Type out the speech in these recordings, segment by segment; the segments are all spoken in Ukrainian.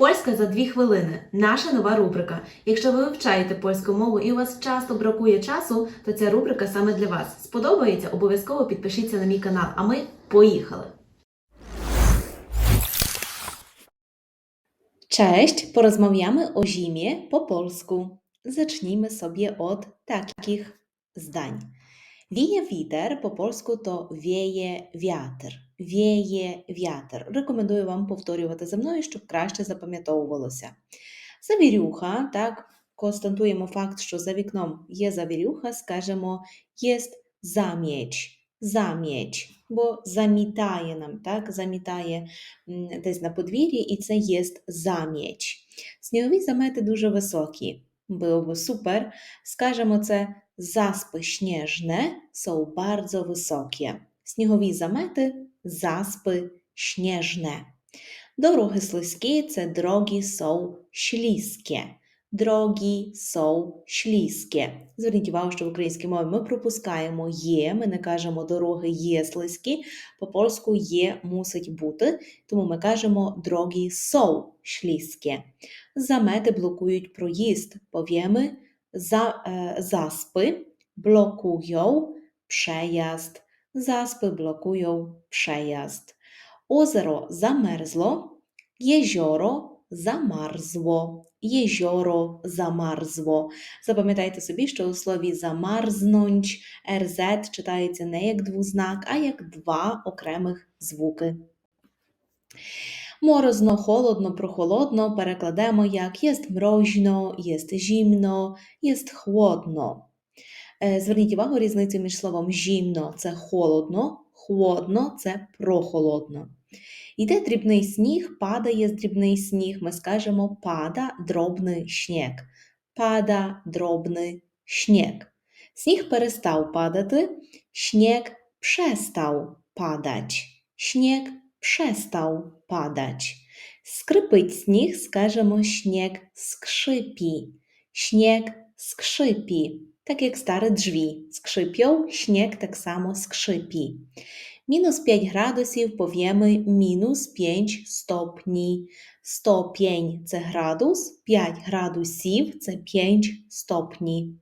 Польська за дві хвилини. Наша нова рубрика. Якщо ви вивчаєте польську мову і у вас часто бракує часу, то ця рубрика саме для вас. Сподобається? Обов'язково підпишіться на мій канал. А ми поїхали! Cześć, porozmawiamy o zimie po polsku. Zacznijmy sobie od takich zdań. Wieje witer po polsku to wieje wiatr. Wieje wiatr. Рекомендую вам повторювати за мною, щоб краще запам'ятовувалося. Завірюха, так, констатуємо факт, що за вікном є завірюха, скажемо єсть заміч. Заміч, бо замітає нам, так, замітає десь на подвір'ї, і це є заміч. Снігові замети дуже високі. Було б супер. Скажемо це заспи śnieżne są bardzo wysokie. Снігові замети заспи śnieżne. Дороги слизькі це дороги są śliskie. Дороги są śliskie. Зверніть увагу, що в українській мові ми пропускаємо є, ми не кажемо дороги є слизькі, по-польську є мусить бути, тому ми кажемо дороги są śliskie. Замети блокують проїзд. Powiemy za, e, zaspy blokują przejazd. Zaspy blokują przejazd. Озеро замерзло, jezioro zamarzło. Jezioro zamarzło. Запам'ятайте собі, що у слові замарзнуть РЗ читається не як двознак, а як два окремих звуки. Морозно, холодно, прохолодно перекладемо як єст мрозно, єст зімно, єст хлодно. Е, Зверніть увагу різницю між словом зімно це холодно, хлодно це прохолодно. Йде дрібний сніг, падає дрібний сніг, ми скажемо пада дробний śnieg. Пада дробний śnieg. Сніг перестав падати, śnieg przestał padać. Śnieg przestał padać. Скрипить сніг, скажемо śnieg skrzypi. Śnieg skrzypi. Tak jak stare drzwi skrzypią, śnieg tak samo skrzypi. Мінус 5 градусів powiemy мінус 5 стопні. Стопінь – це градус, 5 градусів – це 5 стопні.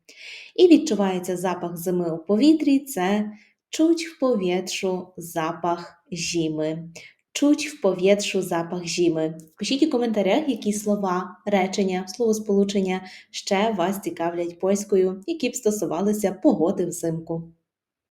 І відчувається запах зими у повітрі – це czuć w powietrzu запах зими. Czuć в повітрzu запах зими. Пишіть у коментарях, які слова, речення, словосполучення ще вас цікавлять польською, які б стосувалися погоди взимку.